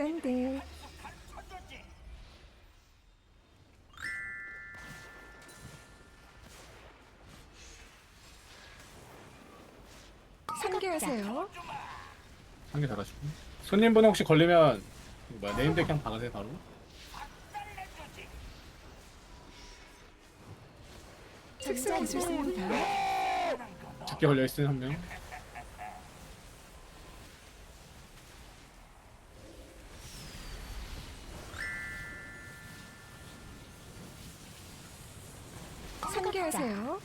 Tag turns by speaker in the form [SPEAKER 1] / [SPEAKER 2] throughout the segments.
[SPEAKER 1] 샌드 상계하세요.
[SPEAKER 2] 상계 잘하시고. 손님분 혹시 걸리면 뭐야 네임드 그냥 박으세요 바로?
[SPEAKER 1] 특수 기술입니다.
[SPEAKER 2] 죽게 걸려있으면 한명
[SPEAKER 1] 상계하세요.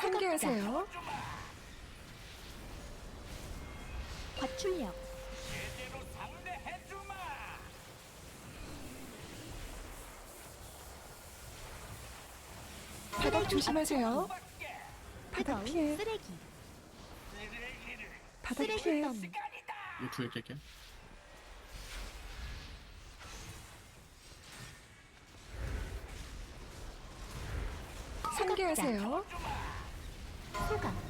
[SPEAKER 1] 상계하세요
[SPEAKER 3] 출력.
[SPEAKER 1] 바닥 조심하세요. 바닥
[SPEAKER 3] 뜨거운
[SPEAKER 1] 피해.
[SPEAKER 3] 쓰레기.
[SPEAKER 1] 바닥
[SPEAKER 3] 쓰레기
[SPEAKER 1] 피해.
[SPEAKER 2] 유튜브에 깰게
[SPEAKER 1] 상계하세요.
[SPEAKER 3] 소각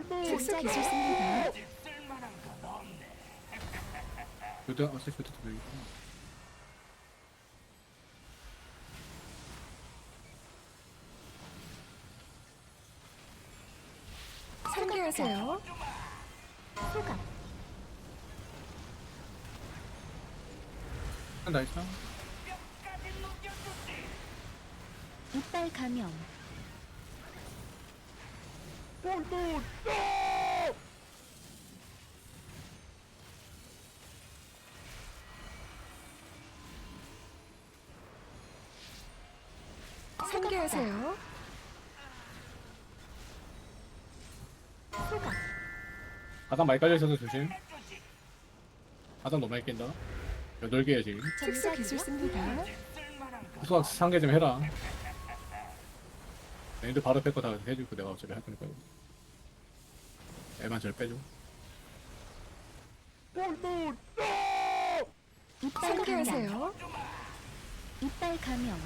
[SPEAKER 1] 특수 기술입니다.
[SPEAKER 2] 교대 어차피 교대도 여기 있구나.
[SPEAKER 1] 상계하세요.
[SPEAKER 3] 소각
[SPEAKER 2] 나이스
[SPEAKER 3] 이빨 감염
[SPEAKER 1] 상계하세요.
[SPEAKER 3] 소각
[SPEAKER 2] 바닥 많이 깔려 있어서 조심. 바닥 너무 많이 깬다. 8개야 지금.
[SPEAKER 1] 특수 기술입니다
[SPEAKER 2] 수학 상계 좀 해라 얘들 바로 뺄 거다 해주고 내가 어차피 할 거니까. 애만 절 빼줘.
[SPEAKER 3] 이빨 감염 이빨 감염.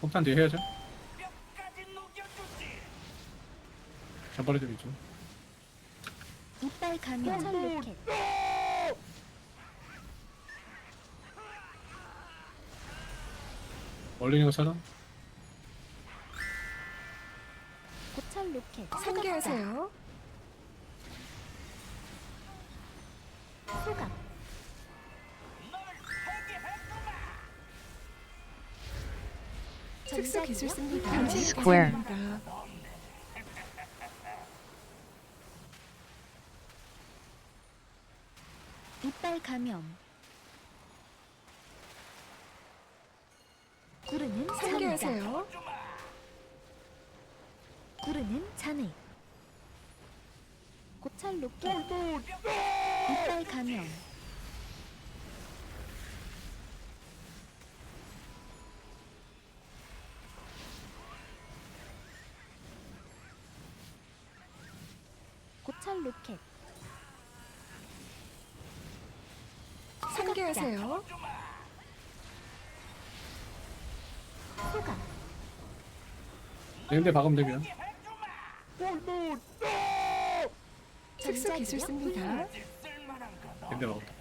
[SPEAKER 2] 폭탄 뒤에 해야죠? 전발에 좀 있죠.
[SPEAKER 3] 이빨 감염. 철 로켓
[SPEAKER 2] 거 찾아
[SPEAKER 3] 고철 로켓
[SPEAKER 1] 상계하세요.
[SPEAKER 3] 소각
[SPEAKER 1] 특수 기술입니다.
[SPEAKER 4] Square.
[SPEAKER 3] 이빨 감염 구르는
[SPEAKER 1] 상계하세요.
[SPEAKER 3] 구르는 잔해 고철 로켓 이빨 감염 고철 로켓.
[SPEAKER 1] 상계하세요
[SPEAKER 3] 소각
[SPEAKER 2] 얘들 박으면 돼 그냥
[SPEAKER 1] 특수 기술입니다.
[SPEAKER 2] 얘들 박았다